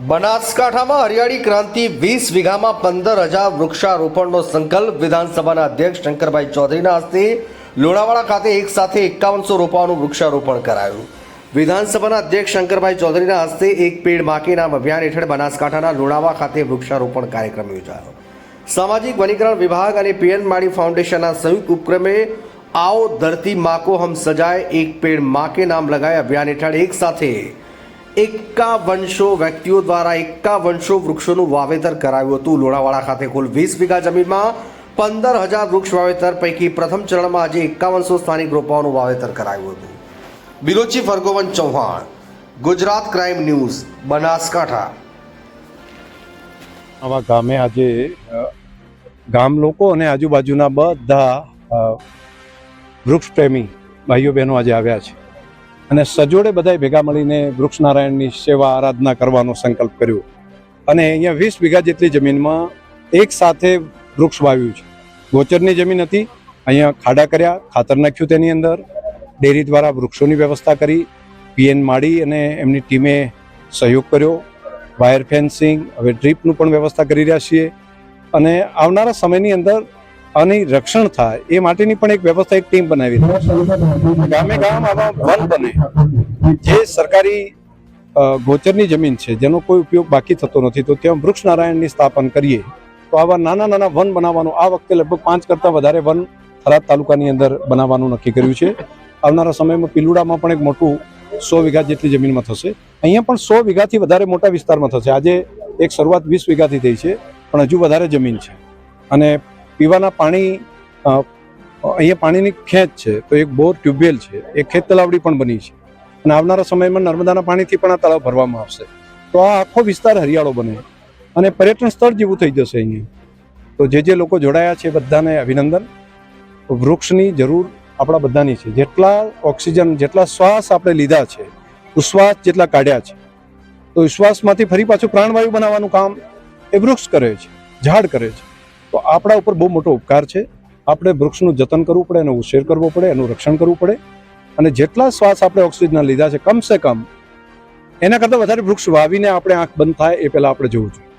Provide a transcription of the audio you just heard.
બનાસકાંઠામાં હરિયાળી ક્રાંતિ વીસ વીઘામાં પંદર હજાર વૃક્ષારોપણનો સંકલ્પ વિધાનસભાના અધ્યક્ષ શંકરભાઈ ચૌધરીના હસ્તે લોણાવાડા ખાતે એક સાથે એકાવનસો રોપાઓનું વૃક્ષારોપણ કરાયું. વિધાનસભાના અધ્યક્ષ શંકરભાઈ ચૌધરીના હસ્તે એક પેડ બાકી નામ અભિયાન હેઠળ બનાસકાંઠાના લોણાવા ખાતે વૃક્ષારોપણ કાર્યક્રમ યોજાયો. સામાજિક વનીકરણ વિભાગ અને પીએન માળી ફાઉન્ડેશનના સંયુક્ત ઉપક્રમે આવો ધરતી માકો હમ સજાય એક પેડ માકે નામ લગાય અભિયાન હેઠળ એક સાથે એકાવનસો વ્યક્તિઓ દ્વારા એકાવનસો વૃક્ષોનું વાવેતર કરાયું હતું. લોણાવાડા ખાતે કુલ વીસ વીઘા જમીનમાં પંદર હજાર વૃક્ષ વાવેતર પૈકી પ્રથમ ચરણમાં આજે એકાવનસો સ્થાનિક રોપાઓનું વાવેતર કરાયું હતું. બિલોચી ફરગોવન ચૌહાણ, ગુજરાત ક્રાઇમ ન્યૂઝ, બનાસકાંઠા. આવા ગામે આજે ગામ લોકો અને આજુબાજુના બધા વૃક્ષ પ્રેમી ભાઈઓ બહેનો આજે આવ્યા છે. અને સજોડે બધાએ ભેગા મળીને વૃક્ષ નારાયણની સેવા આરાધના કરવાનો સંકલ્પ કર્યો. અને અહીંયા વીસ વીઘા જેટલી જમીનમાં એક સાથે વૃક્ષ વાવ્યું છે. ગોચરની જમીન હતી, અહીંયા ખાડા કર્યા, ખાતર નાખ્યું તેની અંદર, ડેરી દ્વારા વૃક્ષોની વ્યવસ્થા કરી, પીએન માળી અને એમની ટીમે સહયોગ કર્યો. વાયર ફેન્સિંગ, હવે ડ્રીપનું પણ વ્યવસ્થા કરી રહ્યા છીએ. અને આવનારા સમયની અંદર આની રક્ષણ થાય, એ માટેની પણ એક વ્યવસ્થા, એક ટીમ બનાવી ગામે ગામ આવા વન બને. જે સરકારી ગોચરની જમીન છે, જેનો કોઈ ઉપયોગ બાકી થતો નથી, તો ત્યાં વૃક્ષ નારાયણની સ્થાપન કરીએ, તો આવા નાના નાના વન બનાવવાનું, આ વખતે લગભગ પાંચ કરતાં વધારે વન થરાદ તાલુકાની અંદર બનાવવાનું નક્કી કર્યું છે. આવનારા સમયમાં પિલુડામાં પણ એક મોટું સો વીઘા જેટલી જમીનમાં થશે. અહીંયા પણ સો વીઘાથી વધારે મોટા વિસ્તારમાં થશે. આજે એક શરૂઆત વીસ વીઘાથી થઈ છે, પણ હજુ વધારે જમીન છે. અને પીવાના પાણી અહીંયા પાણીની ખેંચ છે, તો એક બોર ટ્યુબવેલ છે એક ખેત તલાવડી પણ બની છે. અને આવનારા સમયમાં નર્મદાના પાણીથી પણ આ તળાવ ભરવામાં આવશે. તો આ આખો વિસ્તાર હરિયાળો બને. અને પર્યટન સ્થળ જેવું થઈ જશે અહીંયા. તો જે જે લોકો જોડાયા છે એ બધાને અભિનંદન. વૃક્ષની જરૂર આપણા બધાની છે. જેટલા ઓક્સિજન, જેટલા શ્વાસ આપણે લીધા છે, ઉશ્વાસ જેટલા કાઢ્યા છે, તો વિશ્વાસમાંથી ફરી પાછું પ્રાણવાયુ બનાવવાનું કામ એ વૃક્ષ કરે છે, ઝાડ કરે છે. તો આપણા ઉપર બહુ મોટો ઉપકાર છે. આપણે વૃક્ષનું જતન કરવું પડે, એનો ઉછેર કરવો પડે, એનું રક્ષણ કરવું પડે. અને જેટલા શ્વાસ આપણે ઓક્સિજનના લીધા છે, કમસે કમ એના કરતાં વધારે વૃક્ષ વાવીને આપણે આંખ બંધ થાય એ પહેલાં આપણે જોવું જોઈએ.